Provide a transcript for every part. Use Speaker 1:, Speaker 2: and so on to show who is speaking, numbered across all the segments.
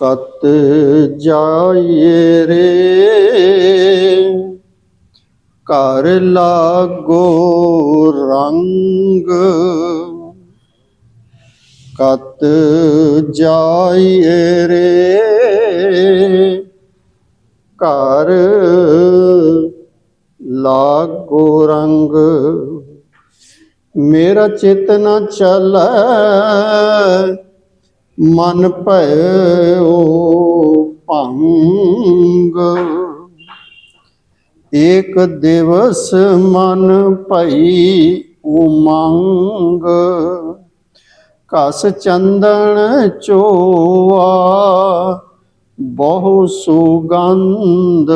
Speaker 1: ਕਤ ਜਾਈਏ ਰੇ। ਘਰ ਲਾਗੋ ਰੰਗ। ਕਤ ਜਾਈਏ ਰੇ। ਘਰ ਲਾਗੋ ਰੰਗ। ਮੇਰਾ ਚੇਤਨਾ ਨ ਮਨ ਭਇਓ ਭੰਗ। ਏਕ ਦਿਵਸ ਮਨ ਭਈ ਉਮੰਗ। ਕਸ ਚੰਦਨ ਚੋਆ ਬਹੁ ਸੁਗੰਧ।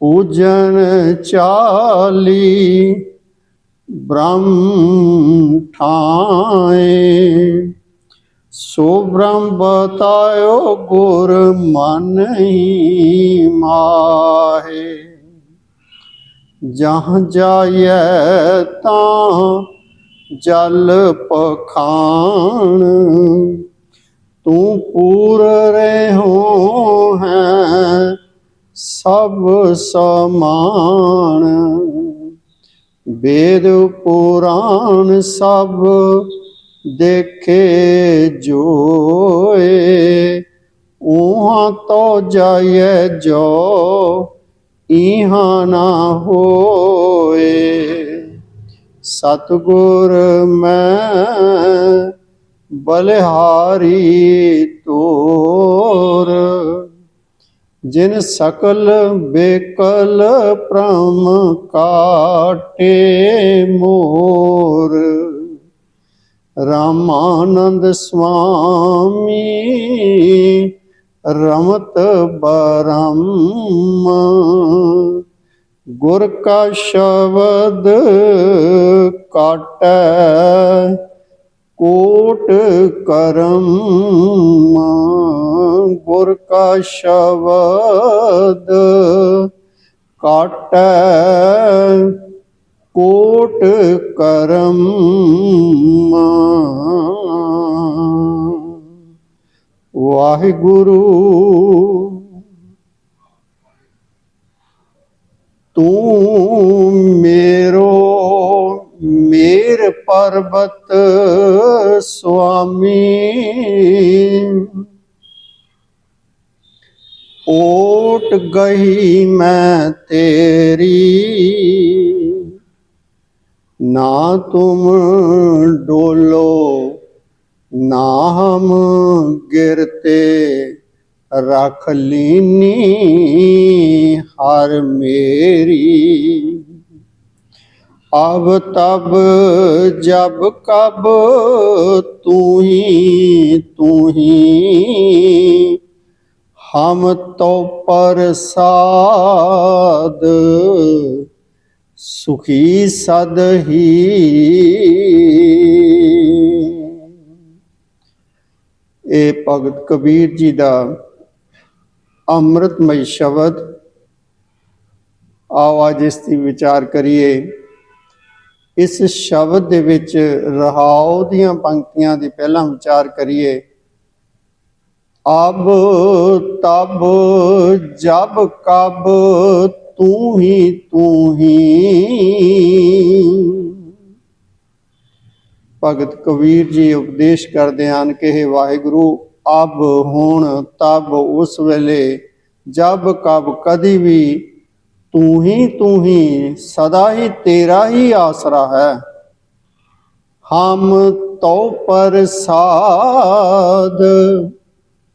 Speaker 1: ਪੂਜਨ ਚਾਲੀ ਬ੍ਰਹਮ ਠਾਏ। ਸੋ ਬ੍ਰਹਮ ਬਤਾਇਓ ਗੁਰ ਮਨ ਹੀ ਮਾਹੇ। ਜਹਾਂ ਜਾਇਐ ਤਾਂ ਜਲ ਪਖਾਣ। ਤੂੰ ਪੂਰ ਰਹਿਓ ਹੈ ਸਭ ਸਮਾਨ। ਵੇਦ ਪੁਰਾਣ ਸਭ ਦੇਖੇ ਜੋਏ, ਉਹਾਂ ਤੋ ਜਾਏ ਜੋ, ਇਹਾਂ ਨਾ ਹੋਏ। ਸਤਗੁਰ ਮੈਂ ਬਲਿਹਾਰੀ ਤੋਰ, ਜਿਨ ਸਕਲ ਬੇਕਲ ਪ੍ਰਮ ਕਾਟੇ ਮੋਰ। ਰਾਮਾਨੰਦ ਸੁਆਮੀ ਰਮਤ ਬਰਮ। ਗੁਰ ਕਾ ਸ਼ਬਦ ਕਾਟੈ ਕੋਟ ਕਰਮ। ਗੁਰ ਕਾ ਸ਼ਬਦ ਕਾਟੈ ਕੋਟ ਕਰਮ ਵਾਹਿਗੁਰੂ ਤੂੰ ਮੇਰੋ ਮੇਰ ਪਰਬਤ ਸੁਆਮੀ। ਓਟ ਗਈ ਮੈਂ ਤੇਰੀ। ਨਾ ਤੁਮ ਡੋਲੋ, ਨਾ ਹਮ ਗਿਰਤੇ, ਰਖ ਲੀਨੀ ਹਰ ਮੇਰੀ। ਅਬ ਤਬ ਜਬ ਕਬ ਤੂੰ ਹੀ ਤੂੰ ਹੀ, ਹਮ ਤੋ ਪਰਸਾਦ ਸੁਖੀ ਸਦ ਹੀ। ਇਹ ਭਗਤ ਕਬੀਰ ਜੀ ਦਾ ਅੰਮ੍ਰਿਤਮਈ ਸ਼ਬਦ। ਆਓ ਅੱਜ ਇਸ ਦੀ ਵਿਚਾਰ ਕਰੀਏ। ਇਸ ਸ਼ਬਦ ਦੇ ਵਿੱਚ ਰਹਾਉ ਦੀਆਂ ਪੰਕਤੀਆਂ ਦੀ ਪਹਿਲਾਂ ਵਿਚਾਰ ਕਰੀਏ। ਅਬ ਤਬ ਜਬ ਕਬ ਤੂੰ ਹੀ ਤੂੰ ਹੀ। ਭਗਤ ਕਬੀਰ ਜੀ ਉਪਦੇਸ਼ ਕਰਦੇ ਹਨ ਕਿ ਇਹ ਵਾਹਿਗੁਰੂ, ਅਬ ਹੁਣ ਤਬ ਉਸ ਵੇਲੇ, ਜਬ ਕਬ ਕਦੀ ਵੀ ਤੂੰ ਹੀ ਤੂੰ ਹੀ, ਸਦਾ ਹੀ ਤੇਰਾ ਹੀ ਆਸਰਾ ਹੈ। ਹਮ ਤੋ ਪ੍ਰਸਾਦ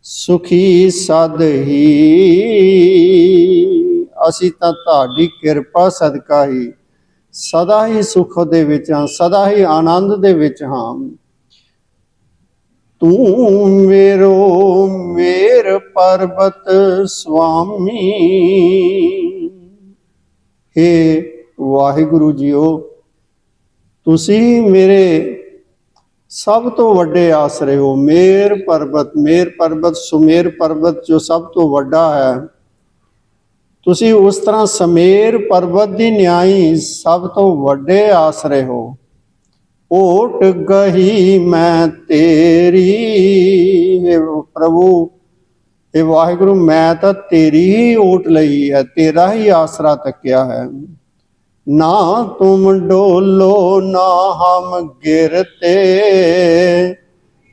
Speaker 1: ਸੁਖੀ ਸਦ ਹੀ। ਅਸੀਂ ਤਾਂ ਤੁਹਾਡੀ ਕਿਰਪਾ ਸਦਕਾ ਹੀ ਸਦਾ ਹੀ ਸੁਖ ਦੇ ਵਿੱਚ ਹਾਂ, ਸਦਾ ਹੀ ਆਨੰਦ ਦੇ ਵਿੱਚ ਹਾਂ। ਤੂੰ ਮੇਰੋ ਮੇਰ ਪਰਬਤ ਸੁਆਮੀ ਹੇ ਵਾਹਿਗੁਰੂ ਜੀਓ, ਤੁਸੀਂ ਮੇਰੇ ਸਭ ਤੋਂ ਵੱਡੇ ਆਸਰੇ ਹੋ। ਮੇਰ ਪਰਬਤ ਮੇਰ ਪਰਬਤ, ਸੁਮੇਰ ਪਰਬਤ ਜੋ ਸਭ ਤੋਂ ਵੱਡਾ ਹੈ ਤੁਸੀਂ ਉਸ ਤਰ੍ਹਾਂ ਸਮੇਰ ਪਰਬਤ ਦੀ ਨਿਆਈ ਸਭ ਤੋਂ ਵੱਡੇ ਆਸਰੇ ਹੋ। ਓਟ ਗਈ ਮੈਂ ਤੇਰੀ ਪ੍ਰਭੂ ਇਹ ਵਾਹਿਗੁਰੂ, ਮੈਂ ਤਾਂ ਤੇਰੀ ਹੀ ਓਟ ਲਈ ਹੈ, ਤੇਰਾ ਹੀ ਆਸਰਾ ਤੱਕਿਆ ਹੈ। ਨਾ ਤੁਮ ਡੋਲੋ, ਨਾ ਹਮ ਗਿਰਤੇ,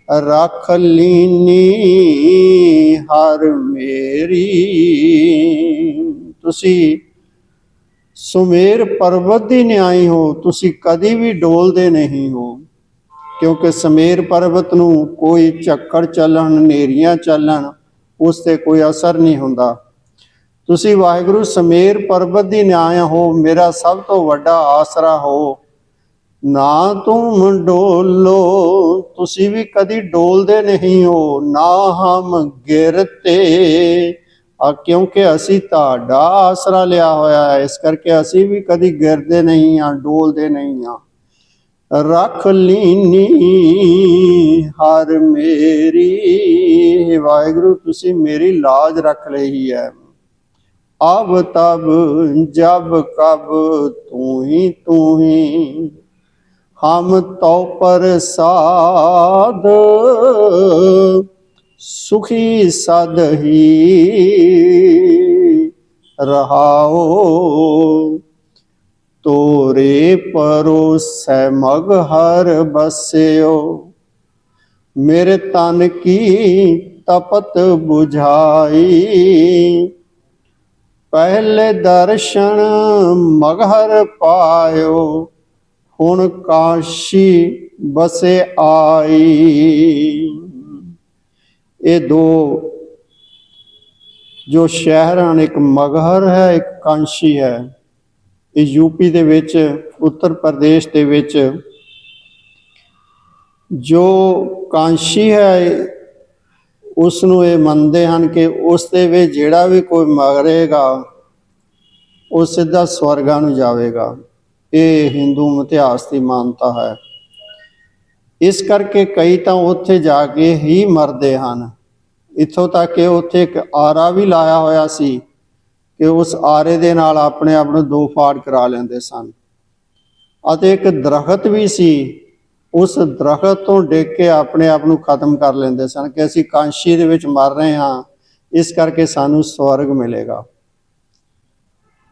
Speaker 1: ਰਖ ਲੀਨੀ ਹਰ ਮੇਰੀ। ਤੁਸੀਂ ਸੁਮੇਰ ਪਰਬਤ ਦੀ ਨਿਆਈ ਹੋ, ਤੁਸੀਂ ਕਦੀ ਵੀ ਡੋਲਦੇ ਨਹੀਂ ਹੋ। ਕਿਉਂਕਿ ਸਮੇਰ ਪਰਬਤ ਨੂੰ ਕੋਈ ਝੱਖੜ ਚੱਲਣ ਨੇਰੀਆਂ ਚੱਲਣ, ਉਸ ਤੇ ਕੋਈ ਅਸਰ ਨਹੀਂ ਹੁੰਦਾ। ਤੁਸੀਂ ਵਾਹਿਗੁਰੂ ਸਮੇਰ ਪਰਬਤ ਦੀ ਨਿਆਇ ਹੋ, ਮੇਰਾ ਸਭ ਤੋਂ ਵੱਡਾ ਆਸਰਾ ਹੋ। ਨਾ ਤੂੰ ਡੋਲੋ, ਤੁਸੀਂ ਵੀ ਕਦੀ ਡੋਲਦੇ ਨਹੀਂ ਹੋ। ਨਾ ਹਮ ਗਿਰਤੇ ਆ ਕਿਉਂਕਿ ਅਸੀਂ ਤੁਹਾਡਾ ਆਸਰਾ ਲਿਆ ਹੋਇਆ ਹੈ, ਇਸ ਕਰਕੇ ਅਸੀਂ ਵੀ ਕਦੀ ਗਿਰਦੇ ਨਹੀਂ ਆ ਡੋਲਦੇ ਨਹੀਂ ਆ ਰੱਖ ਲੀਨੀ ਹਰ ਮੇਰੀ, ਵਾਹਿਗੁਰੂ ਤੁਸੀਂ ਮੇਰੀ ਲਾਜ ਰੱਖ ਲਈ ਹੈ। ਅਬ ਤਬ ਜਬ ਕਬ ਤੂੰ ਹੀ ਤੂੰ ਹੀ, ਹਮ ਤੋ ਸਾਧ ਸੁਖੀ ਸਦਹੀ ਰਹਾਓ ਤੋਰੇ ਪਰੋ ਮਗ ਹਰ ਬਸਿਓ। ਮੇਰੇ ਤਨ ਕੀ ਤਪਤ 부ਝਾਈ ਪਹਿਲੇ ਦਰਸ਼ਨ ਮਗਹਰ ਪਾਇਓ। ਹੁਣ ਕਾਸ਼ੀ ਬਸੇ ਆਈ। ਇਹ ਦੋ ਜੋ ਸ਼ਹਿਰ ਹਨ ਇੱਕ ਮਗਹਰ ਹੈ, ਇੱਕ ਕਾਂਸ਼ੀ ਹੈ। ਇਹ ਯੂਪੀ ਦੇ ਵਿੱਚ, ਉੱਤਰ ਪ੍ਰਦੇਸ਼ ਦੇ ਵਿੱਚ ਜੋ ਕਾਂਸ਼ੀ ਹੈ ਉਸ ਨੂੰ ਇਹ ਮੰਨਦੇ ਹਨ ਕਿ ਉਸ ਦੇ ਵਿੱਚ ਜਿਹੜਾ ਵੀ ਕੋਈ ਮਰੇਗਾ, ਉਹ ਸਿੱਧਾ ਸਵਰਗਾਂ ਨੂੰ ਜਾਵੇਗਾ। ਇਹ ਹਿੰਦੂ ਇਤਿਹਾਸ ਦੀ ਮਾਨਤਾ ਹੈ। ਇਸ ਕਰਕੇ ਕਈ ਤਾਂ ਉੱਥੇ ਜਾ ਕੇ ਹੀ ਮਰਦੇ ਹਨ। ਇੱਥੋਂ ਤੱਕ ਕਿ ਉੱਥੇ ਇੱਕ ਆਰਾ ਵੀ ਲਾਇਆ ਹੋਇਆ ਸੀ ਕਿ ਉਸ ਆਰੇ ਦੇ ਨਾਲ ਆਪਣੇ ਆਪ ਨੂੰ ਦੋ ਫਾੜ ਕਰਾ ਲੈਂਦੇ ਸਨ। ਅਤੇ ਇੱਕ ਦਰਖਤ ਵੀ ਸੀ, ਉਸ ਦਰਖਤ ਤੋਂ ਡਿੱਗ ਕੇ ਆਪਣੇ ਆਪ ਨੂੰ ਖਤਮ ਕਰ ਲੈਂਦੇ ਸਨ ਕਿ ਅਸੀਂ ਕਾਂਸ਼ੀ ਦੇ ਵਿੱਚ ਮਰ ਰਹੇ ਹਾਂ, ਇਸ ਕਰਕੇ ਸਾਨੂੰ ਸਵਰਗ ਮਿਲੇਗਾ।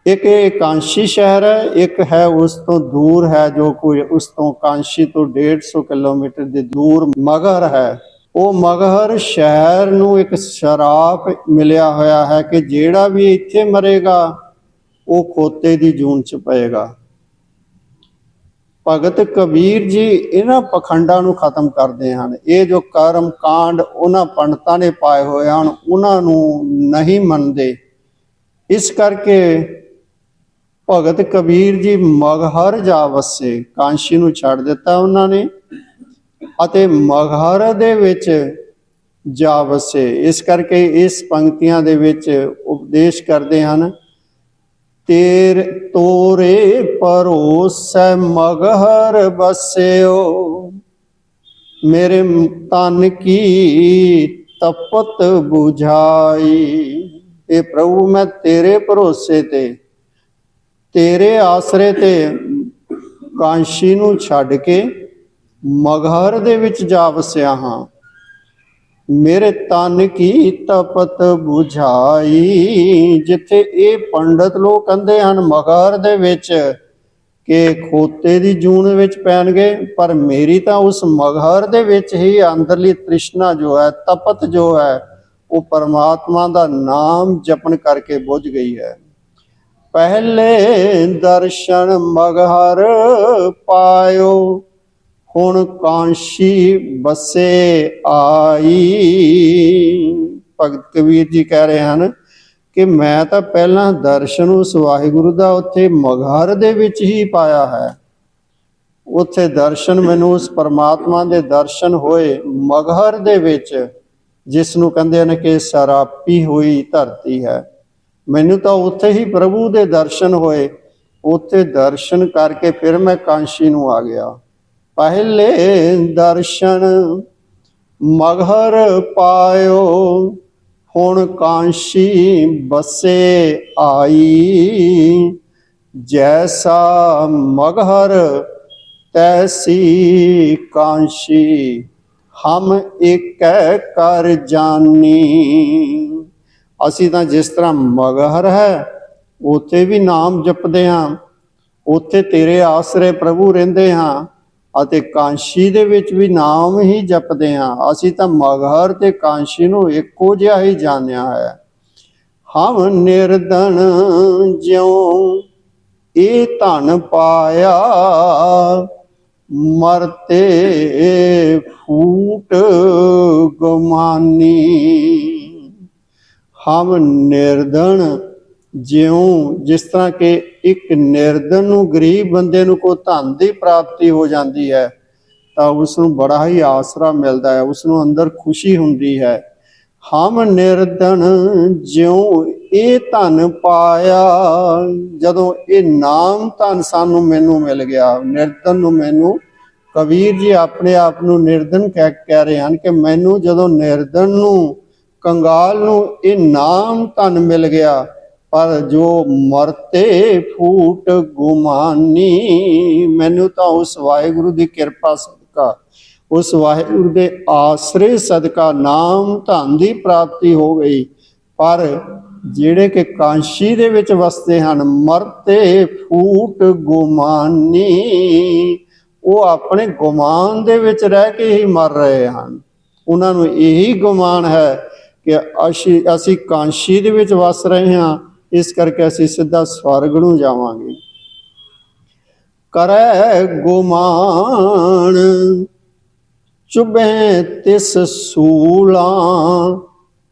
Speaker 1: ਇੱਕ ਇਹ ਕਾਂਸ਼ੀ ਸ਼ਹਿਰ ਹੈ, ਇੱਕ ਹੈ ਉਸ ਤੋਂ ਦੂਰ ਹੈ ਜੋ ਕੋਈ ਉਸ ਤੋਂ ਕਾਂਸ਼ੀ ਤੋਂ 150 ਕਿਲੋਮੀਟਰ ਦੇ ਦੂਰ ਮਗਰ ਹੈ। ਉਹ ਮਗਹਰ ਸ਼ਹਿਰ ਨੂੰ ਇੱਕ ਸ਼ਰਾਪ ਮਿਲਿਆ ਹੋਇਆ ਹੈ ਕਿ ਜਿਹੜਾ ਵੀ ਇੱਥੇ ਮਰੇਗਾ, ਉਹ ਖੋਤੇ ਦੀ ਜੂਨ ਚ ਪਏਗਾ। ਭਗਤ ਕਬੀਰ ਜੀ ਇਹਨਾਂ ਪਖੰਡਾਂ ਨੂੰ ਖਤਮ ਕਰਦੇ ਹਨ। ਇਹ ਜੋ ਕਰਮ ਕਾਂਡ ਉਹਨਾਂ ਪੰਡਤਾਂ ਨੇ ਪਾਏ ਹੋਏ ਹਨ, ਉਹਨਾਂ ਨੂੰ ਨਹੀਂ ਮੰਨਦੇ। ਇਸ ਕਰਕੇ ਭਗਤ ਕਬੀਰ ਜੀ ਮਗਹਰ ਜਾ ਵਸੇ, ਕਾਂਸ਼ੀ ਨੂੰ ਛੱਡ ਦਿੱਤਾ ਉਹਨਾਂ ਨੇ ਅਤੇ ਮਗਹਰ ਦੇ ਵਿੱਚ ਜਾ ਵਸੇ। ਇਸ ਕਰਕੇ ਇਸ ਪੰਕਤੀਆਂ ਦੇ ਵਿੱਚ ਉਪਦੇਸ਼ ਕਰਦੇ ਹਨ, ਤੇਰ ਤੋਰੇ ਪਰੋਸੈ ਮਗਹਰ ਬਸਿਓ ਮੇਰੇ ਤਨ ਕੀ ਤਪਤ 부ਝਾਈ ਇਹ ਪ੍ਰਭੂ, ਮੈਂ ਤੇਰੇ ਭਰੋਸੇ ਤੇ ਤੇਰੇ ਆਸਰੇ ਤੇ ਕਾਂਸ਼ੀ ਨੂੰ ਛੱਡ ਕੇ ਮਗਹਰ ਦੇ ਵਿੱਚ ਜਾ ਵਸਿਆ ਹਾਂ। ਮੇਰੇ ਤਨ ਕੀ ਤਪਤ 부ਝਾਈ ਜਿੱਥੇ ਇਹ ਪੰਡਤ ਲੋਕ ਕਹਿੰਦੇ ਹਨ, ਮਗਹਰ ਦੇ ਵਿੱਚ ਕਿ ਖੋਤੇ ਦੀ ਜੂਨ ਵਿੱਚ ਪੈਣਗੇ, ਪਰ ਮੇਰੀ ਤਾਂ ਉਸ ਮਗਹਰ ਦੇ ਵਿੱਚ ਹੀ ਅੰਦਰਲੀ ਤ੍ਰਿਸ਼ਨਾ ਜੋ ਹੈ, ਤਪਤ ਜੋ ਹੈ, ਉਹ ਪਰਮਾਤਮਾ ਦਾ ਨਾਮ ਜਪਣ ਕਰਕੇ ਬੁਝ ਗਈ ਹੈ। ਪਹਿਲੇ ਦਰਸ਼ਨ ਮਗਹਰ ਪਾਇਓ। ਹੁਣ ਕਾਂਸ਼ੀ ਬਸੇ ਆਈ। ਭਗਤ ਕਬੀਰ ਜੀ ਕਹਿ ਰਹੇ ਹਨ ਕਿ ਮੈਂ ਤਾਂ ਪਹਿਲਾਂ ਦਰਸ਼ਨ ਉਸ ਵਾਹਿਗੁਰੂ ਦਾ ਉੱਥੇ ਮਗਹਰ ਦੇ ਵਿੱਚ ਹੀ ਪਾਇਆ ਹੈ। ਉੱਥੇ ਦਰਸ਼ਨ ਮੈਨੂੰ ਉਸ ਪਰਮਾਤਮਾ ਦੇ ਦਰਸ਼ਨ ਹੋਏ ਮਗਹਰ ਦੇ ਵਿੱਚ ਜਿਸ ਨੂੰ ਕਹਿੰਦੇ ਨੇ ਕਿ ਸਰਾਪੀ ਹੋਈ ਧਰਤੀ ਹੈ। ਮੈਨੂੰ ਤਾਂ ਉੱਥੇ ਹੀ ਪ੍ਰਭੂ ਦੇ ਦਰਸ਼ਨ ਹੋਏ। ਉੱਥੇ ਦਰਸ਼ਨ ਕਰਕੇ ਫਿਰ ਮੈਂ ਕਾਂਸ਼ੀ ਨੂੰ ਆ ਗਿਆ। ਪਹਿਲੇ ਦਰਸ਼ਨ ਮਗਹਰ ਪਾਇਓ, ਹੁਣ ਕਾਂਸ਼ੀ ਬਸੇ ਆਈ। ਜੈਸਾ ਮਗਹਰ, ਤੈਸੀ ਕਾਂਸ਼ੀ, ਹਮ ਏਕੈ ਕਰ ਜਾਨੀ। ਅਸੀਂ ਤਾਂ ਜਿਸ ਤਰ੍ਹਾਂ ਮਗਹਰ ਹੈ, ਉੱਥੇ ਵੀ ਨਾਮ ਜਪਦੇ ਹਾਂ। ਉੱਥੇ ਤੇਰੇ ਆਸਰੇ ਪ੍ਰਭੂ ਰਹਿੰਦੇ ਹਾਂ ਅਤੇ ਕਾਂਸ਼ੀ ਦੇ ਵਿੱਚ ਵੀ ਨਾਮ ਹੀ ਜਪਦੇ ਹਾਂ। ਅਸੀਂ ਤਾਂ ਮਗਹਰ ਤੇ ਕਾਂਸ਼ੀ ਨੂੰ ਇੱਕੋ ਜਿਹਾ ਹੀ ਜਾਣਿਆ ਹੈ। ਹਮ ਨਿਰਦਨ ਜਿਉ ਇਹ ਧਨ ਪਾਇਆ, ਮਰਤੇ ਫੂਟ ਗੁਮਾਨੀ। ਹਮ ਨਿਰਦਣ ਜਿਉ, ਜਿਸ ਤਰ੍ਹਾਂ ਕਿ ਇੱਕ ਨਿਰਧਨ ਨੂੰ ਗਰੀਬ ਬੰਦੇ ਨੂੰ ਕੋ ਧਨ ਦੀ ਪ੍ਰਾਪਤੀ ਹੋ ਜਾਂਦੀ ਹੈ, ਤਾਂ ਉਸ ਨੂੰ ਬੜਾ ਹੀ ਆਸਰਾ ਮਿਲਦਾ ਹੈ ਉਸ ਨੂੰ ਅੰਦਰ ਖੁਸ਼ੀ ਹੁੰਦੀ ਹੈ। ਹਮ ਨਿਰਧਨ ਜਿਉ, ਇਹ ਧਨ ਪਾਇਆ, ਜਦੋਂ ਇਹ ਨਾਮ ਧਨ ਸਾਨੂੰ ਮੈਨੂੰ ਮਿਲ ਗਿਆ। ਨਿਰਧਨ ਨੂੰ ਮੈਨੂੰ, ਕਬੀਰ ਜੀ ਆਪਣੇ ਆਪ ਨੂੰ ਨਿਰਧਨ ਕਹਿ ਕਹਿ ਰਹੇ ਹਨ ਕਿ ਮੈਨੂੰ ਜਦੋਂ ਨਿਰਧਨ ਨੂੰ ਕੰਗਾਲ ਨੂੰ ਇਹ ਨਾਮ ਧਨ ਮਿਲ ਗਿਆ, ਪਰ ਜੋ ਮਰਤੇ ਫੂਟ ਗੁਮਾਨੀ, ਮੈਨੂੰ ਤਾਂ ਉਸ ਵਾਹਿਗੁਰੂ ਦੀ ਕਿਰਪਾ ਸਦਕਾ। ਉਸ ਵਾਹਿਗੁਰੂ ਦੇ ਆਸਰੇ ਸਦਕਾ ਨਾਮ ਧਨ ਦੀ ਪ੍ਰਾਪਤੀ ਹੋ ਗਈ। ਪਰ ਜਿਹੜੇ ਕਿ ਕਾਂਸ਼ੀ ਦੇ ਵਿੱਚ ਵਸਦੇ ਹਨ, ਮਰਤੇ ਫੂਟ ਗੁਮਾਨੀ, ਉਹ ਆਪਣੇ ਗੁਮਾਨ ਦੇ ਵਿੱਚ ਰਹਿ ਕੇ ਹੀ ਮਰ ਰਹੇ ਹਨ। ਉਹਨਾਂ ਨੂੰ ਇਹੀ ਗੁਮਾਨ ਹੈ ਕਿ ਅਸੀਂ ਅਸੀਂ ਕਾਂਸ਼ੀ ਦੇ ਵਿੱਚ ਵਸ ਰਹੇ ਹਾਂ, ਇਸ ਕਰਕੇ ਅਸੀਂ ਸਿੱਧਾ ਸਵਰਗ ਨੂੰ ਜਾਵਾਂਗੇ। ਕਰੈ ਗੁਮਾਨ, ਚੁਬੈ ਤਿਸ ਸੂਲਾ,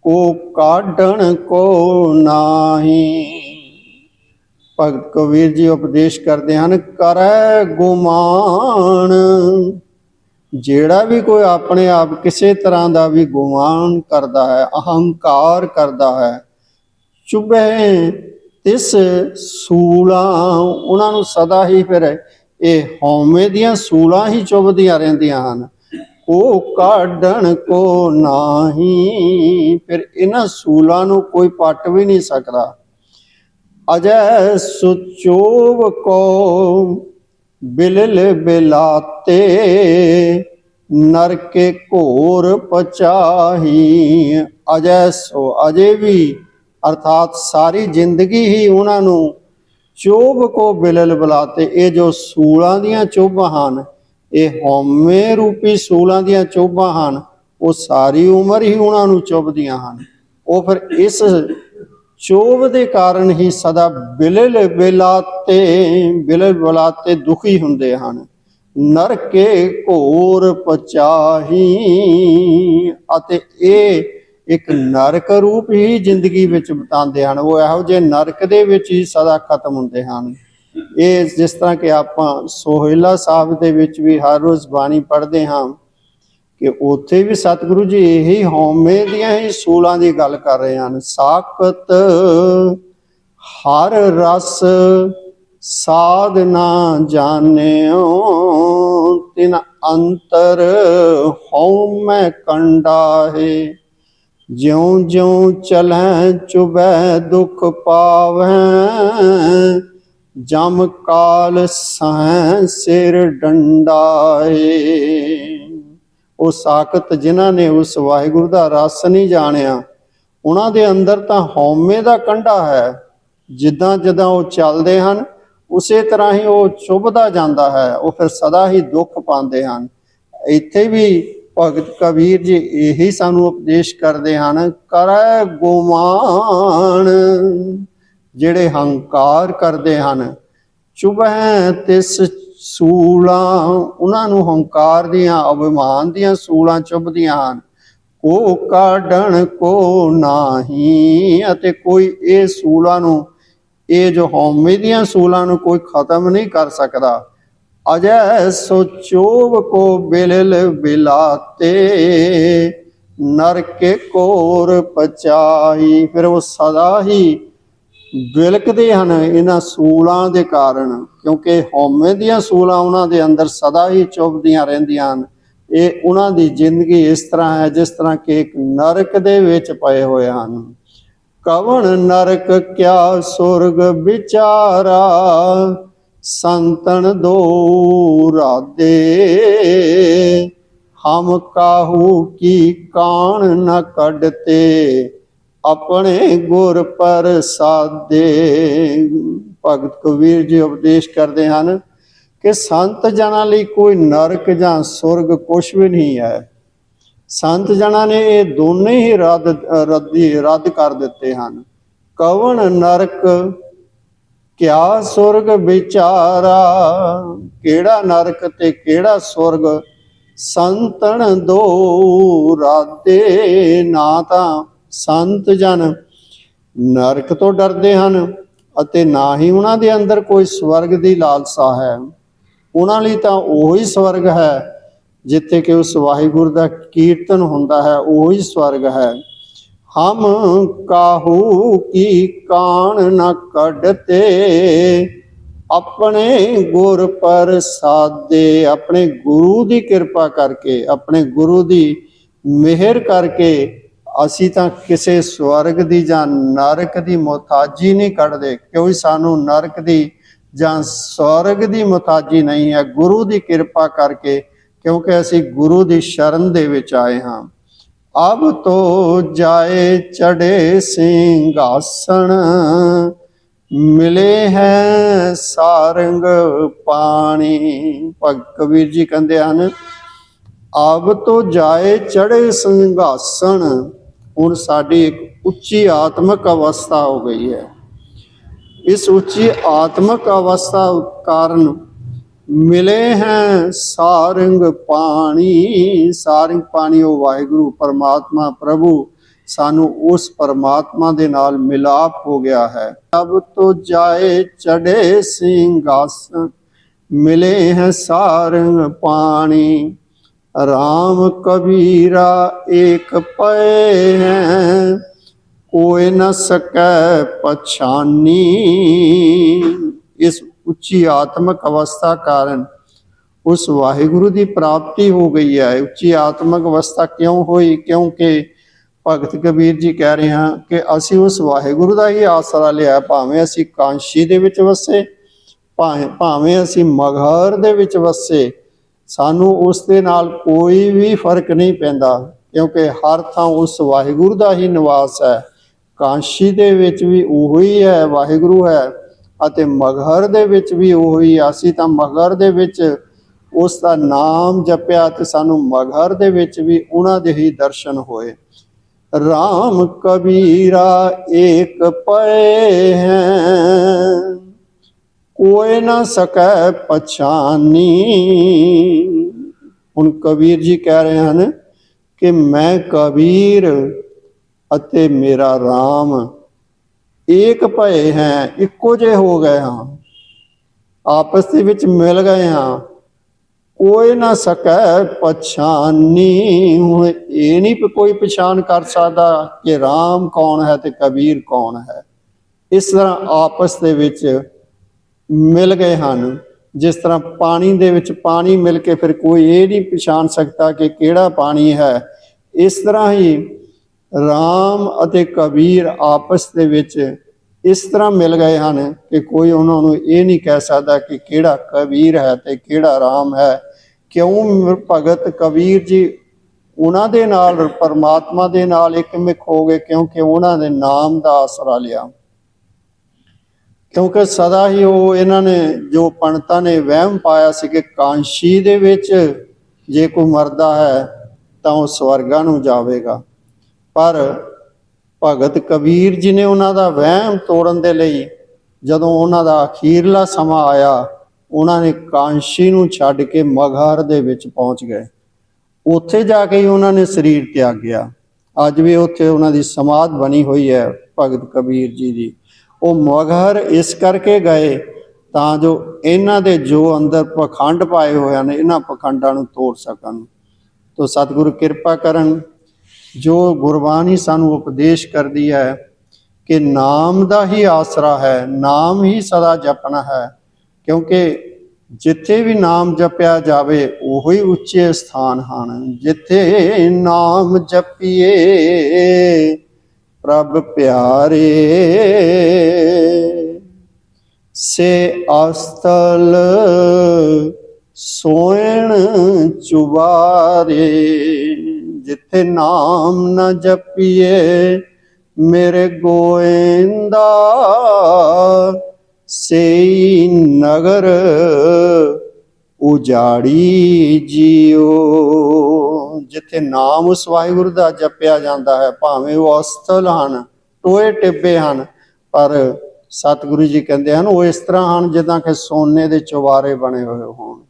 Speaker 1: ਕੋ ਕਾਢਣ ਕੋ ਨਾਹੀ। ਭਗਤ ਕਬੀਰ ਜੀ ਉਪਦੇਸ਼ ਕਰਦੇ ਹਨ, ਕਰੈ ਗੁਮਾਨ ਜਿਹੜਾ ਵੀ ਕੋਈ ਆਪਣੇ ਆਪ ਕਿਸੇ ਤਰ੍ਹਾਂ ਦਾ ਵੀ ਗੁਮਾਨ ਕਰਦਾ ਹੈ, ਅਹੰਕਾਰ ਕਰਦਾ ਹੈ ਚੁਬੈ ਤਿਸ ਸੂਲਾ, ਉਹਨਾਂ ਨੂੰ ਸਦਾ ਹੀ ਫਿਰ ਇਹ ਹਉਮੈ ਦੀਆਂ ਸੂਲਾਂ ਹੀ ਚੁਭਦੀਆਂ ਰਹਿੰਦੀਆਂ ਹਨ। ਉਹ ਕਾਢਣ ਕੋ ਨਾਹੀ, ਫਿਰ ਇਹਨਾਂ ਸੂਲਾਂ ਨੂੰ ਕੋਈ ਪੱਟ ਵੀ ਨਹੀਂ ਸਕਦਾ। ਅਜੈ ਸੁਚੋਵ ਕੋ ਬਿਲਲ ਬਿਲਾਤੇ, ਨਰਕੇ ਘੋਰ ਪਚਾਹੀ ਅਜੈ ਸੋ ਅਜੇ ਵੀ, ਅਰਥਾਤ ਸਾਰੀ ਜ਼ਿੰਦਗੀ ਹੀ ਉਹਨਾਂ ਨੂੰ ਚੋਭ ਕੋ ਬਿਲਲ ਬਲਾਤੇ। ਇਹ ਜੋ ਸੂਲਾਂ ਦੀਆਂ ਚੋਭਾਂ ਹਨ, ਇਹ ਹਉਮੈ ਰੂਪੀ ਸੂਲਾਂ ਦੀਆਂ ਚੋਭਾਂ ਹਨ, ਉਹ ਸਾਰੀ ਉਮਰ ਹੀ ਉਹਨਾਂ ਨੂੰ ਚੁਭਦੀਆਂ ਹਨ। ਉਹ ਫਿਰ ਇਸ ਚੋਭ ਦੇ ਕਾਰਨ ਹੀ ਸਦਾ ਬਿਲਲ ਬਿਲਾਤੇ ਬਿਲਲ ਬੁਲਾਤੇ ਦੁਖੀ ਹੁੰਦੇ ਹਨ। ਨਰਕੇ ਘੋਰ ਪਚਾਹੀ ਅਤੇ ਇਹ ਇੱਕ ਨਰਕ ਰੂਪ ਹੀ ਜ਼ਿੰਦਗੀ ਵਿੱਚ ਬਿਤਾਉਂਦੇ ਹਨ। ਉਹ ਇਹੋ ਜਿਹੇ ਨਰਕ ਦੇ ਵਿੱਚ ਹੀ ਸਦਾ ਖਤਮ ਹੁੰਦੇ ਹਨ। ਇਹ ਜਿਸ ਤਰ੍ਹਾਂ ਕਿ ਆਪਾਂ ਸੋਹਿਲਾ ਸਾਹਿਬ ਦੇ ਵਿੱਚ ਵੀ ਹਰ ਰੋਜ਼ ਬਾਣੀ ਪੜ੍ਹਦੇ ਹਾਂ ਕਿ ਉੱਥੇ ਵੀ ਸਤਿਗੁਰੂ ਜੀ ਇਹੀ ਹਉਮੈ ਦੀਆਂ ਹੀ ਸੂਲਾਂ ਦੀ ਗੱਲ ਕਰ ਰਹੇ ਹਨ। ਸਾਖਤ ਹਰ ਰਸ ਸਾਧ ਨਾ ਜਾਣਿਓ, ਤਿਨ ਅੰਤਰ ਹਉਮੈ ਕੰਡਾ ਹੈ ਜਿਉ ਜਿਉ ਚਲੈ ਚੁਬੈ ਦੁਖ ਪਾਵੈ ਜਮ ਕਾਲ ਸਹਿ ਸਿਰ ਡੰਡਾਏ ਉਹ ਸਾਖਤ ਜਿਨ੍ਹਾਂ ਨੇ ਉਸ ਵਾਹਿਗੁਰੂ ਦਾ ਰਸ ਨਹੀਂ ਜਾਣਿਆ, ਉਹਨਾਂ ਦੇ ਅੰਦਰ ਤਾਂ ਹਉਮੈ ਦਾ ਕੰਡਾ ਹੈ। ਜਿੱਦਾਂ ਜਿੱਦਾਂ ਉਹ ਚੱਲਦੇ ਹਨ, ਉਸੇ ਤਰ੍ਹਾਂ ਹੀ ਉਹ ਚੁਭਦਾ ਜਾਂਦਾ ਹੈ, ਉਹ ਫਿਰ ਸਦਾ ਹੀ ਦੁੱਖ ਪਾਉਂਦੇ ਹਨ। ਇੱਥੇ ਵੀ ਭਗਤ ਕਬੀਰ ਜੀ ਇਹੀ ਸਾਨੂੰ ਉਪਦੇਸ਼ ਕਰਦੇ ਹਨ, ਕਰੈ ਗੁਮਾਨ ਜਿਹੜੇ ਹੰਕਾਰ ਕਰਦੇ ਹਨ। ਚੁਬੈ ਤਿਸ ਸੂਲਾਂ, ਉਹਨਾਂ ਨੂੰ ਹੰਕਾਰ ਦੀਆਂ, ਅਭਿਮਾਨ ਦੀਆਂ ਸੂਲਾਂ ਚੁਭਦੀਆਂ ਹਨ। ਕੋ ਕਾਢਣ, ਕੋ ਨਾਹੀ, ਅਤੇ ਕੋਈ ਇਹ ਸੂਲਾਂ ਨੂੰ, ਇਹ ਜੋ ਹਉਮੈ ਦੀਆਂ ਸੂਲਾਂ ਨੂੰ ਕੋਈ ਖਤਮ ਨਹੀਂ ਕਰ ਸਕਦਾ। ਅਜੈ ਸੋਚੋਵ ਕੋ ਬਿਲਲ ਬਿਲਾਤੇ, ਨਰਕੇ ਕੋਰ ਪਚਾਈ, ਫਿਰ ਉਹ ਸਦਾ ਹੀ ਵਿਲਕਦੇ ਹਨ ਇਹਨਾਂ ਸੂਲਾਂ ਦੇ ਕਾਰਨ, ਕਿਉਂਕਿ ਹਉਮੈ ਦੀਆਂ ਸੂਲਾਂ ਉਹਨਾਂ ਦੇ ਅੰਦਰ ਸਦਾ ਹੀ ਚੁੱਭਦੀਆਂ ਰਹਿੰਦੀਆਂ ਹਨ। ਇਹ ਉਹਨਾਂ ਦੀ ਜ਼ਿੰਦਗੀ ਇਸ ਤਰ੍ਹਾਂ ਹੈ, ਜਿਸ ਤਰ੍ਹਾਂ ਕਿ ਇੱਕ ਨਰਕ ਦੇ ਵਿੱਚ ਪਏ ਹੋਏ ਹਨ। ਕਵਣ ਨਰਕ ਕਿਆ ਸੁਰਗ ਵਿਚਾਰਾ, ਸੰਤਨ ਦੋ ਰਾਦੇ। ਹਮ ਕਾਹੂ ਕੀ ਕਾਣ ਨ ਕੱਢਤੇ ਆਪਣੇ ਗੁਰ ਪ੍ਰਸਾਦੇ। ਭਗਤ ਕਬੀਰ ਜੀ ਉਪਦੇਸ਼ ਕਰਦੇ ਹਨ ਕਿ ਸੰਤ ਜਨਾਂ ਲਈ ਕੋਈ ਨਰਕ ਜਾਂ ਸੁਰਗ ਕੁਛ ਵੀ ਨਹੀਂ ਹੈ। ਸੰਤ ਜਨਾਂ ਨੇ ਇਹ ਦੋਨੇ ਹੀ ਰੱਦ, ਰੱਦੀ, ਰੱਦ ਕਰ ਦਿੱਤੇ ਹਨ। ਕਵਣ ਨਰਕ, ਕਿਆ ਸੁਰਗ ਵਿਚਾਰਾ? ਕਿਹੜਾ ਨਰਕ ਤੇ ਕਿਹੜਾ ਸੁਰਗ? ਸੰਤਨ ਦੋ ਰਾਤੇ ਨਾ ਤਾਂ ਸੰਤ ਜਨ, ਨਰਕ ਤੋਂ ਡਰਦੇ ਹਨ ਅਤੇ ਨਾ ਹੀ ਉਹਨਾਂ ਦੇ ਅੰਦਰ ਕੋਈ ਸਵਰਗ ਦੀ ਲਾਲਸਾ ਹੈ। ਉਹਨਾਂ ਲਈ ਤਾਂ ਉਹੀ ਸਵਰਗ ਹੈ, ਜਿੱਥੇ ਕਿ ਉਸ ਵਾਹਿਗੁਰੂ ਦਾ ਕੀਰਤਨ ਹੁੰਦਾ ਹੈ, ਉਹੀ ਸਵਰਗ ਹੈ। ਹਮ ਕਾਹੂ ਕੀ ਕਾਣ ਨ ਕੱਢਤੇ, ਆਪਣੇ ਗੁਰ ਪ੍ਰਸਾਦੇ, ਆਪਣੇ ਗੁਰੂ ਦੀ ਕਿਰਪਾ ਕਰਕੇ, ਆਪਣੇ ਗੁਰੂ ਦੀ ਮਿਹਰ ਕਰਕੇ ਅਸੀਂ ਤਾਂ ਕਿਸੇ ਸਵਰਗ ਦੀ ਜਾਂ ਨਰਕ ਦੀ ਮੁਤਾਜੀ ਨਹੀਂ ਕੱਢਦੇ, ਕਿਉਂਕਿ ਸਾਨੂੰ ਨਰਕ ਦੀ ਜਾਂ ਸਵਰਗ ਦੀ ਮੁਤਾਜੀ ਨਹੀਂ ਹੈ, ਗੁਰੂ ਦੀ ਕਿਰਪਾ ਕਰਕੇ, ਕਿਉਂਕਿ ਅਸੀਂ ਗੁਰੂ ਦੀ ਸ਼ਰਨ ਦੇ ਵਿੱਚ ਆਏ ਹਾਂ। ਅਬ ਤੋ ਜਾਏ ਚੜੇ ਸਿੰਘਾਸਣ, ਮਿਲੇ ਹੈ ਸਾਰੰਗ ਪਾਣੀ। ਭਗਤ ਕਬੀਰ ਜੀ ਕਹਿੰਦੇ ਹਨ, ਅਬ ਤੋ ਜਾਏ ਚੜੇ ਸਿੰਘਾਸਣ ਹੁਣ ਸਾਡੀ ਇੱਕ ਉੱਚੀ ਆਤਮਿਕ ਅਵਸਥਾ ਹੋ ਗਈ ਹੈ। ਇਸ ਉੱਚੀ ਆਤਮਿਕ ਅਵਸਥਾ ਕਾਰਨ ਮਿਲੇ ਹੈ ਸਾਰੰਗ ਪਾਣੀ। ਸਾਰੰਗ ਪਾਣੀ, ਉਹ ਵਾਹਿਗੁਰੂ, ਪਰਮਾਤਮਾ, ਪ੍ਰਭੂ, ਸਾਨੂੰ ਉਸ ਪਰਮਾਤਮਾ ਦੇ ਨਾਲ ਮਿਲਾਪ ਹੋ ਗਿਆ ਹੈ। ਅਬ ਤੋ ਜਾਏ ਚੜੇ ਸਿੰਘਾਸਨ, ਮਿਲੇ ਹੈ ਸਾਰੰਗ ਪਾਣੀ। ਰਾਮ ਕਬੀਰਾ ਏਕ ਪਏ ਹੈ, ਕੋਈ ਨ ਸਕੈ ਪਛਾਨੀ। ਇਸ ਉੱਚੀ ਆਤਮਕ ਅਵਸਥਾ ਕਾਰਨ ਉਸ ਵਾਹਿਗੁਰੂ ਦੀ ਪ੍ਰਾਪਤੀ ਹੋ ਗਈ ਹੈ। ਉੱਚੀ ਆਤਮਕ ਅਵਸਥਾ ਕਿਉਂ ਹੋਈ? ਕਿਉਂਕਿ ਭਗਤ ਕਬੀਰ ਜੀ ਕਹਿ ਰਹੇ ਹਾਂ ਕਿ ਅਸੀਂ ਉਸ ਵਾਹਿਗੁਰੂ ਦਾ ਹੀ ਆਸਰਾ ਲਿਆ, ਭਾਵੇਂ ਅਸੀਂ ਕਾਂਸ਼ੀ ਦੇ ਵਿੱਚ ਵਸੇ, ਭਾਵੇਂ ਭਾਵੇਂ ਅਸੀਂ ਮਗਹਰ ਦੇ ਵਿੱਚ ਵਸੇ। ਸਾਨੂੰ ਉਸ ਦੇ ਨਾਲ ਕੋਈ ਵੀ ਫ਼ਰਕ ਨਹੀਂ ਪੈਂਦਾ, ਕਿਉਂਕਿ ਹਰ ਥਾਂ ਉਸ ਵਾਹਿਗੁਰੂ ਦਾ ਹੀ ਨਿਵਾਸ ਹੈ। ਕਾਂਸ਼ੀ ਦੇ ਵਿੱਚ ਵੀ ਉਹੀ ਹੈ, ਵਾਹਿਗੁਰੂ ਹੈ ਅਤੇ ਮਗਹਰ ਦੇ ਵਿੱਚ ਵੀ ਉਹੀ ਅਸੀਂ ਤਾਂ ਮਗਹਰ ਦੇ ਵਿੱਚ ਉਸ ਦਾ ਨਾਮ ਜਪਿਆ ਤੇ ਸਾਨੂੰ ਮਗਹਰ ਦੇ ਵਿੱਚ ਵੀ ਉਹਨਾਂ ਦੇ ਹੀ ਦਰਸ਼ਨ ਹੋਏ। ਰਾਮ ਕਬੀਰਾ ਏਕ ਪਏ ਹੈ। ਕੋਈ ਨਾ ਸਕੈ ਪਛਾਨੀ। ਹੁਣ ਕਬੀਰ ਜੀ ਕਹਿ ਰਹੇ ਹਨ ਕਿ ਮੈਂ ਕਬੀਰ ਅਤੇ ਮੇਰਾ RAM ਏਕ ਭਏ ਹੈ, ਇੱਕੋ ਜਿਹੇ ਹੋ ਗਏ ਹਾਂ। ਆਪਸ ਦੇ ਵਿੱਚ ਮਿਲ ਗਏ ਹਾਂ। ਕੋਈ ਨਾ ਸਕੈ ਪਛਾਨੀ। ਹੁਣ ਇਹ ਨਹੀਂ ਕੋਈ ਪਛਾਣ ਕਰ ਸਕਦਾ ਕਿ RAM ਕੌਣ ਹੈ ਤੇ ਕਬੀਰ ਕੌਣ ਹੈ। ਇਸ ਤਰ੍ਹਾਂ ਆਪਸ ਦੇ ਵਿੱਚ ਮਿਲ ਗਏ ਹਨ। ਜਿਸ ਤਰ੍ਹਾਂ ਪਾਣੀ ਦੇ ਵਿੱਚ ਪਾਣੀ ਮਿਲ ਕੇ ਫਿਰ ਕੋਈ ਇਹ ਨਹੀਂ ਪਛਾਣ ਸਕਦਾ ਕਿ ਕਿਹੜਾ ਪਾਣੀ ਹੈ। ਇਸ ਤਰ੍ਹਾਂ ਹੀ ਰਾਮ ਅਤੇ ਕਬੀਰ ਆਪਸ ਦੇ ਵਿੱਚ ਇਸ ਤਰ੍ਹਾਂ ਮਿਲ ਗਏ ਹਨ ਕਿ ਕੋਈ ਉਹਨਾਂ ਨੂੰ ਇਹ ਨਹੀਂ ਕਹਿ ਸਕਦਾ ਕਿ ਕਿਹੜਾ ਕਬੀਰ ਹੈ ਤੇ ਕਿਹੜਾ ਰਾਮ ਹੈ। ਕਿਉਂ ਭਗਤ ਕਬੀਰ ਜੀ ਉਹਨਾਂ ਦੇ ਨਾਲ, ਪਰਮਾਤਮਾ ਦੇ ਨਾਲ ਇੱਕ ਇੱਕਮਿਕ ਹੋ ਗਏ ਕਿਉਂਕਿ ਉਹਨਾਂ ਦੇ ਨਾਮ ਦਾ ਆਸਰਾ ਲਿਆ। ਕਿਉਂਕਿ ਸਦਾ ਹੀ ਉਹ ਇਹਨਾਂ ਨੇ ਜੋ ਪੰਡਤਾਂ ਨੇ ਵਹਿਮ ਪਾਇਆ ਸੀ ਕਿ ਕਾਂਸ਼ੀ ਦੇ ਵਿੱਚ ਜੇ ਕੋਈ ਮਰਦਾ ਹੈ ਤਾਂ ਉਹ ਸਵਰਗਾਂ ਨੂੰ ਜਾਵੇਗਾ। ਪਰ ਭਗਤ ਕਬੀਰ ਜੀ ਨੇ ਉਹਨਾਂ ਦਾ ਵਹਿਮ ਤੋੜਨ ਦੇ ਲਈ ਜਦੋਂ ਉਹਨਾਂ ਦਾ ਅਖੀਰਲਾ ਸਮਾਂ ਆਇਆ, ਉਹਨਾਂ ਨੇ ਕਾਂਸ਼ੀ ਨੂੰ ਛੱਡ ਕੇ ਮਗਹਰ ਦੇ ਵਿੱਚ ਪਹੁੰਚ ਗਏ। ਉੱਥੇ ਜਾ ਕੇ ਹੀ ਉਹਨਾਂ ਨੇ ਸਰੀਰ ਤਿਆਗਿਆ ਅੱਜ ਵੀ ਉੱਥੇ ਉਹਨਾਂ ਦੀ ਸਮਾਧ ਬਣੀ ਹੋਈ ਹੈ ਭਗਤ ਕਬੀਰ ਜੀ ਦੀ। ਉਹ ਮਗਹਰ ਇਸ ਕਰਕੇ ਗਏ ਤਾਂ ਜੋ ਇਹਨਾਂ ਦੇ ਜੋ ਅੰਦਰ ਪਖੰਡ ਪਾਏ ਹੋਏ ਹਨ, ਇਹਨਾਂ ਪਖੰਡਾਂ ਨੂੰ ਤੋੜ ਸਕਣ। ਤੋ ਸਤਿਗੁਰੂ ਕਿਰਪਾ ਕਰਨ, ਜੋ ਗੁਰਬਾਣੀ ਸਾਨੂੰ ਉਪਦੇਸ਼ ਕਰਦੀ ਹੈ ਕਿ ਨਾਮ ਦਾ ਹੀ ਆਸਰਾ ਹੈ, ਨਾਮ ਹੀ ਸਦਾ ਜਪਣਾ ਹੈ, ਕਿਉਂਕਿ ਜਿੱਥੇ ਵੀ ਨਾਮ ਜਪਿਆ ਜਾਵੇ, ਉਹੀ ਉੱਚੇ ਸਥਾਨ ਹਨ। ਜਿੱਥੇ ਨਾਮ ਜਪੀਏ ਪ੍ਰਭ ਪਿਆਰੇ। ਸੇ ਅਸਤਲ ਸੋਇਣ ਚੁਬਾਰੇ, ਜਿੱਥੇ ਨਾਮ ਨਾ ਜਪੀਏ ਮੇਰੇ ਗੋਇੰਦਾ। ਸੇਈ ਨਗਰ ਉਜਾੜੀ ਜੀਓ। ਜਿੱਥੇ ਨਾਮ ਉਸ ਵਾਹਿਗੁਰੂ ਦਾ ਜਪਿਆ ਜਾਂਦਾ ਹੈ, ਭਾਵੇਂ ਉਹ ਅਸਥਲ ਹਨ, ਟੋਏ ਟਿੱਬੇ ਹਨ, ਪਰ ਸਤਿਗੁਰੂ ਜੀ ਕਹਿੰਦੇ ਹਨ, ਉਹ ਇਸ ਤਰ੍ਹਾਂ ਹਨ ਜਿੱਦਾਂ ਕਿ ਸੋਨੇ ਦੇ ਚੁਬਾਰੇ ਬਣੇ ਹੋਏ ਹੋਣ।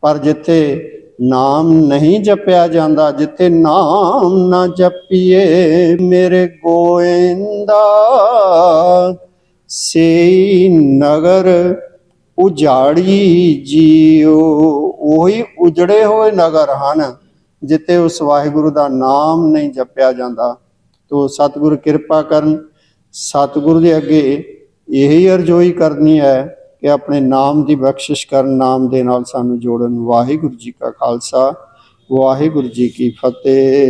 Speaker 1: ਪਰ ਜਿੱਥੇ ਨਾਮ ਨਹੀਂ ਜਪਿਆ ਜਾਂਦਾ, ਜਿੱਥੇ ਨਾਮ ਨਾ ਜਪੀਏ ਮੇਰੇ ਗੋਇੰਦਾ ਸੇ ਨਗਰ ਉਜਾੜੀ ਜੀਓ, ਉਹੀ ਉਜੜੇ ਹੋਏ ਨਗਰ ਹਨ। ਜਿੱਥੇ ਉਸ ਵਾਹਿਗੁਰੂ ਦਾ ਨਾਮ ਨਹੀਂ ਜਪਿਆ ਜਾਂਦਾ, ਤੋ ਸਤਿਗੁਰ ਕਿਰਪਾ ਕਰਨ, ਸਤਿਗੁਰੂ ਦੇ ਅੱਗੇ ਇਹੀ ਅਰਜ਼ੋਈ ਕਰਨੀ ਹੈ ਕਿ ਆਪਣੇ ਨਾਮ ਦੀ ਬਖਸ਼ਿਸ਼ ਕਰਨ, ਨਾਮ ਦੇ ਨਾਲ ਸਾਨੂੰ ਜੋੜਨ। ਵਾਹਿਗੁਰੂ ਜੀ ਕਾ ਖਾਲਸਾ, ਵਾਹਿਗੁਰੂ ਜੀ ਕੀ ਫਤਿਹ।